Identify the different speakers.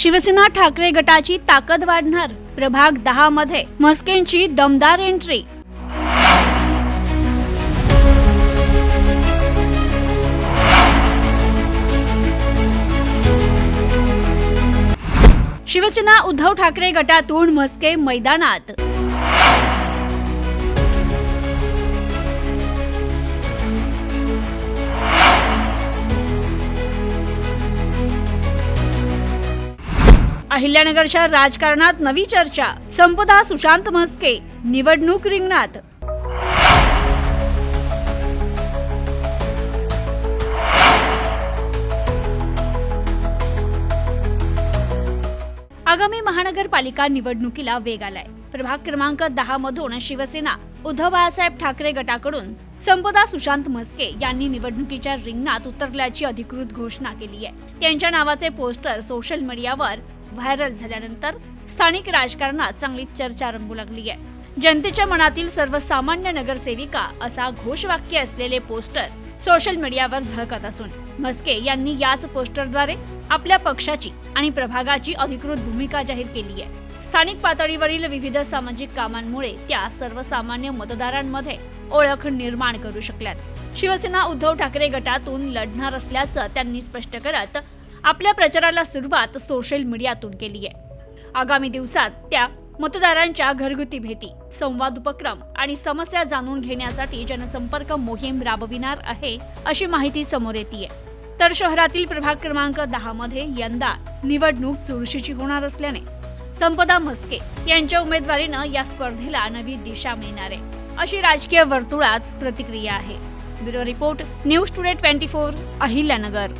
Speaker 1: शिवसेना ठाकरे गटाची ताकद वाढणार प्रभाग दहा मध्ये मस्केंची दमदार एंट्री शिवसेना उद्धव ठाकरे गटातून मस्के मैदानात. अहिल्यानगरच्या राजकारणात नवी चर्चा. संपदा सुशांत म्हस्के निवडणूक रिंगणात. आगामी महानगरपालिका निवडणुकीला वेग आलाय. प्रभाग क्रमांक दहा मधून शिवसेना उद्धव बाळासाहेब ठाकरे गटाकडून संपदा सुशांत म्हस्के यांनी निवडणुकीच्या रिंगणात उतरल्याची अधिकृत घोषणा केली आहे. त्यांच्या नावाचे पोस्टर सोशल मीडियावर व्हायरल झाल्यानंतर स्थानिक राजकारणात चांगली चर्चा रंगू लागली आहे. जनतेच्या मनातील सर्वसामान्य नगरसेविका असा घोषवाक्य असलेले पोस्टर सोशल मीडियावर झळकत असून मस्के यांनी याच पोस्टरद्वारे आपल्या पक्षाची आणि प्रभागाची अधिकृत भूमिका जाहीर केली आहे. स्थानिक पातळीवरील विविध सामाजिक कामांमुळे त्या सर्वसामान्य मतदारांमध्ये ओळख निर्माण करू शकल्यात. शिवसेना उद्धव ठाकरे गटातून लढणार असल्याचं त्यांनी स्पष्ट करत आपल्या प्रचाराला सुरुवात सोशल मीडियातून केली आहे. आगामी दिवसात त्या मतदारांच्या घरगुती भेटी संवाद उपक्रम आणि समस्या जाणून घेण्यासाठी जनसंपर्क मोहीम राबविणार आहे अशी माहिती समोर येते तर शहरातील प्रभाग क्रमांक दहा मध्ये यंदा निवडणूक चुरशीची होणार असल्याने संपदा मस्के यांच्या उमेदवारीनं या स्पर्धेला नवी दिशा मिळणार आहे. अशी राजकीय वर्तुळात प्रतिक्रिया आहे. Bureau report news today twenty four Ahilyanagar.